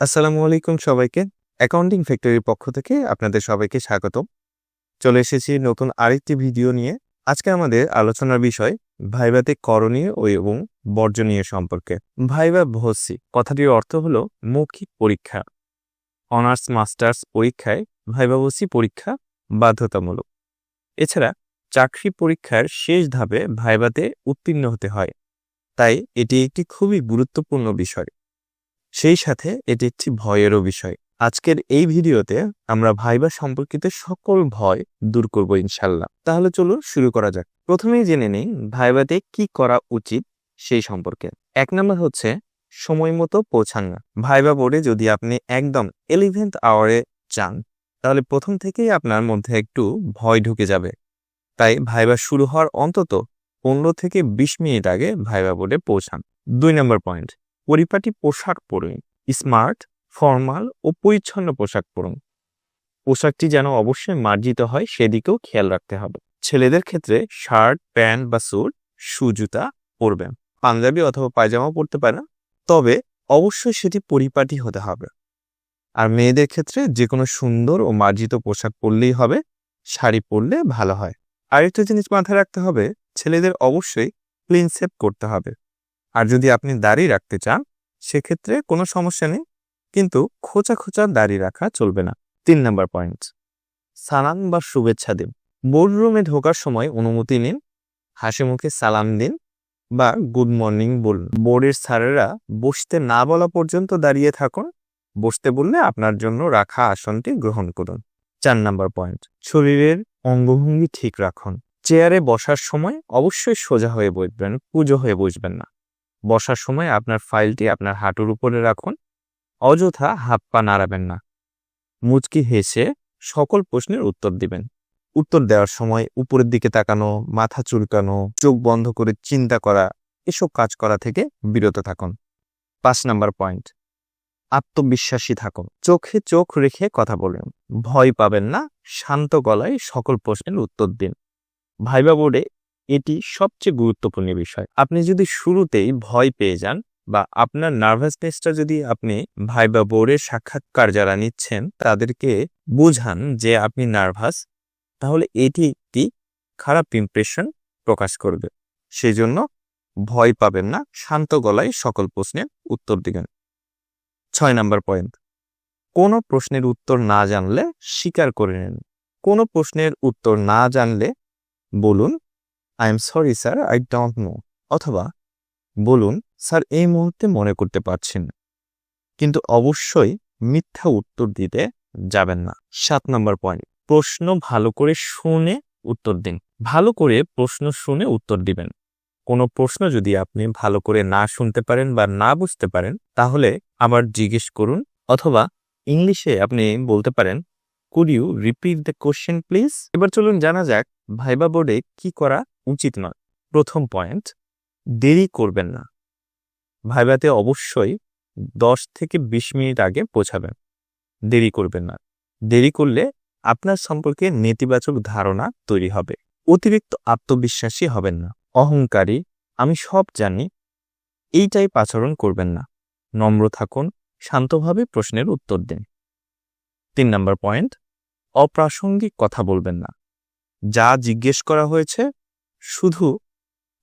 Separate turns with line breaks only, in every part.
আসসালামু আলাইকুম সবাইকে। অ্যাকাউন্টিং ফ্যাক্টরির পক্ষ থেকে আপনাদের সবাইকে স্বাগত চলে এসেছি নতুন আরেকটি ভিডিও নিয়ে। আজকে আমাদের আলোচনার বিষয় ভাইভাতে করণীয় ও এবং বর্জনীয় সম্পর্কে। ভাইভা ভসি, কথাটির অর্থ হল মৌখিক পরীক্ষা। অনার্স মাস্টার্স পরীক্ষায় ভাইভা ভসি পরীক্ষা বাধ্যতামূলক। এছাড়া চাকরি পরীক্ষার শেষ ধাপে ভাইভাতে উত্তীর্ণ হতে হয়। তাই এটি একটি খুবই গুরুত্বপূর্ণ বিষয়। সেই সাথে এটি একটি ভয়েরও বিষয়। আজকের এই ভিডিওতে আমরা ভাইবা সম্পর্কিত সকল ভয় দূর করব ইনশাল্লাহ। তাহলে চলো শুরু করা যাক। প্রথমেই জেনে নেই ভাইবাতে কি করা উচিত সেই সম্পর্কে। এক নম্বর হচ্ছে সময় মতো পৌঁছান। না ভাইবা বোর্ডে যদি আপনি একদম এলিভেন্থ আওয়ারে যান, তাহলে প্রথম থেকেই আপনার মধ্যে একটু ভয় ঢুকে যাবে। তাই ভাইবা শুরু হওয়ার অন্তত পনেরো থেকে বিশ মিনিট আগে ভাইবা বোর্ডে পৌঁছান। দুই নম্বর পয়েন্ট পরিপাটি পোশাক পরুন, স্মার্ট, ফর্মাল ও পরিচ্ছন্ন পোশাক পরুন। পোশাকটি যেন অবশ্যই মার্জিত হয়, সেদিকেও খেয়াল রাখতে হবে। ছেলেদের ক্ষেত্রে শার্ট, প্যান্ট বা স্যুট, শু, জুতা পরবেন। পাঞ্জাবি অথবা পায়জামা পরতে পারেন, তবে অবশ্যই সেটি পরিপাটি হতে হবে। আর মেয়েদের ক্ষেত্রে যে কোনো সুন্দর ও মার্জিত পোশাক পরলেই হবে, শাড়ি পরলে ভালো হয়। আরেকটা জিনিস মাথায় রাখতে হবে, ছেলেদের অবশ্যই ক্লিন সেভ করতে হবে। আর যদি আপনি দাড়ি রাখতে চান সেক্ষেত্রে কোনো সমস্যা নেই, কিন্তু খোঁচা খোঁচা দাড়ি রাখা চলবে না। তিন নম্বর পয়েন্ট। সালাম বা শুভেচ্ছা দিন। বোর্ডরুমে ঢোকার সময় অনুমতি নিন, হাসি মুখে সালাম দিন বা গুড মর্নিং বলুন। বোর্ডের স্যারেরা বসতে না বলা পর্যন্ত দাঁড়িয়ে থাকুন, বসতে বললে আপনার জন্য রাখা আসনটি গ্রহণ করুন। চার নাম্বার পয়েন্ট। শরীরের অঙ্গভঙ্গি ঠিক রাখুন। চেয়ারে বসার সময় অবশ্যই সোজা হয়ে বসবেন, পুজো হয়ে বসবেন না। বসার সময় আপনার ফাইলটি আপনার হাঁটুর উপরে রাখুন, অযথা হাত পা নাড়াবেন না। মুচকি হেসে সকল প্রশ্নের উত্তর দিবেন। উত্তর দেওয়ার সময় উপরের দিকে তাকানো, মাথা চুলকানো, চোখ বন্ধ করে চিন্তা করা, এসব কাজ করা থেকে বিরত থাকুন। পাঁচ নাম্বার পয়েন্ট। আত্মবিশ্বাসী থাকুন। চোখে চোখ রেখে কথা বলুন। ভয় পাবেন না, শান্ত গলায় সকল প্রশ্নের উত্তর দিন। ভাইবা বোর্ডে এটি সবচেয়ে গুরুত্বপূর্ণ বিষয়। আপনি যদি শুরুতেই ভয় পেয়ে যান বা আপনার নার্ভাসনেসটা যদি আপনি ভাই বা বোর্ডের সাক্ষাৎকার যারা নিচ্ছেন, তাদেরকে বুঝান যে আপনি নার্ভাস, তাহলে এটি একটি খারাপ ইমপ্রেশন প্রকাশ করবে। সেই জন্য ভয় পাবেন না, শান্ত গলায় সকল প্রশ্নের উত্তর দিবেন। ছয় নম্বর পয়েন্ট। কোনো প্রশ্নের উত্তর না জানলে স্বীকার করে নেন। কোনো প্রশ্নের উত্তর না জানলে বলুন I am sorry sir I don't know অথবা, বলুন, স্যার, এই মুহূর্তে মনে করতে পারছেন কিন্তু অবশ্যই মিথ্যা উত্তর দিতে যাবেন না। সাত নম্বর পয়েন্ট প্রশ্ন ভালো করে শুনে উত্তর দিন। ভালো করে প্রশ্ন শুনে উত্তর দিবেন। কোনো প্রশ্ন যদি আপনি ভালো করে না শুনতে পারেন বা না বুঝতে পারেন, তাহলে আবার জিজ্ঞেস করুন। অথবা, ইংলিশে আপনি বলতে পারেন could you repeat the question please এবার চলুন জানা যাক, ভাইবা বোর্ডে কি করা উচিত নয়। প্রথম পয়েন্ট দেরি করবেন না। ভাইবাতে অবশ্যই দশ থেকে বিশ মিনিট আগে পৌঁছাবেন। দেরি করবেন না। দেরি করলে আপনার সম্পর্কে নেতিবাচক ধারণা তৈরি হবে। অতিরিক্ত আত্মবিশ্বাসী হবেন না। অহংকারী, আমি সব জানি। এই টাইপ আচরণ করবেন না। নম্র থাকুন, শান্তভাবে প্রশ্নের উত্তর দিন। তিন নম্বর পয়েন্ট অপ্রাসঙ্গিক কথা বলবেন না। যা জিজ্ঞেস করা হয়েছে শুধু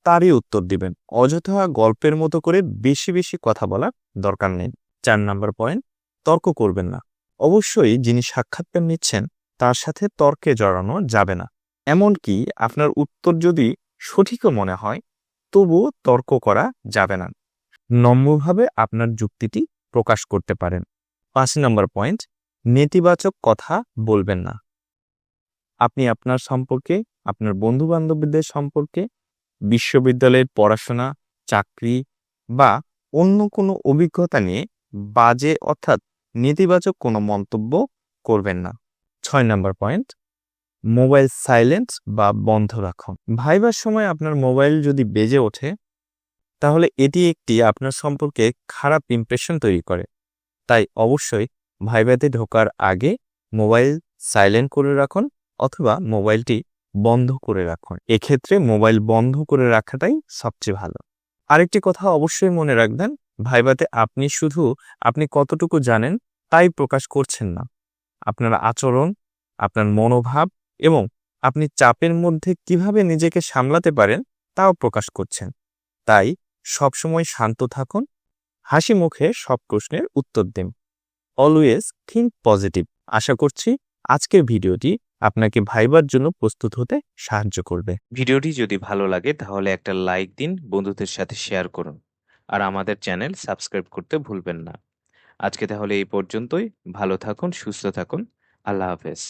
তারই উত্তর দিবেন। অযথা গল্পের মতো করে বেশি বেশি কথা বলার দরকার নেই। চার নাম্বার পয়েন্ট, তর্ক করবেন না। অবশ্যই যিনি সাক্ষাৎকার নিচ্ছেন, তার সাথে তর্কে জড়ানো যাবে না। এমনকি আপনার উত্তর যদি সঠিকও মনে হয়, তবুও তর্ক করা যাবে না। নম্রভাবে আপনার যুক্তিটি প্রকাশ করতে পারেন। পাঁচ নম্বর পয়েন্ট, নেতিবাচক কথা বলবেন না। আপনি আপনার সম্পর্কে আপনার বন্ধু বান্ধবীদের সম্পর্কে, বিশ্ববিদ্যালয়ের পড়াশোনা, চাকরি বা অন্য কোনো অভিজ্ঞতা নিয়ে বাজে অর্থাৎ নেতিবাচক কোনো মন্তব্য করবেন না। ছয় নম্বর পয়েন্ট, মোবাইল সাইলেন্ট বা বন্ধ রাখুন। ভাইবার সময় আপনার মোবাইল যদি বেজে ওঠে, তাহলে এটি একটি আপনার সম্পর্কে খারাপ ইমপ্রেশন তৈরি করে। তাই অবশ্যই ভাইবাতে ঢোকার আগে মোবাইল সাইলেন্ট করে রাখুন অথবা মোবাইলটি বন্ধ করে রাখুন। এক্ষেত্রে মোবাইল বন্ধ করে রাখাটাই সবচেয়ে ভালো। আরেকটি কথা অবশ্যই মনে রাখবেন ভাইভাতে আপনি শুধু আপনি কতটুকু জানেন তাই প্রকাশ করছেন না। আপনার আচরণ, আপনার মনোভাব এবং আপনি চাপের মধ্যে কীভাবে নিজেকে সামলাতে পারেন তাও প্রকাশ করছেন। তাই সবসময় শান্ত থাকুন, হাসি মুখে সব প্রশ্নের উত্তর দিন। অলওয়েজ থিঙ্ক পজিটিভ আশা করছি আজকের ভিডিওটি আপনাকে ভাইবার জন্য প্রস্তুত হতে সাহায্য করবে।
ভিডিওটি যদি ভালো লাগে, তাহলে একটা লাইক দিন, বন্ধুদের সাথে শেয়ার করুন। আর আমাদের চ্যানেল সাবস্ক্রাইব করতে ভুলবেন না। আজকে তাহলে এই পর্যন্তই। ভালো থাকুন, সুস্থ থাকুন। আল্লাহ হাফেজ।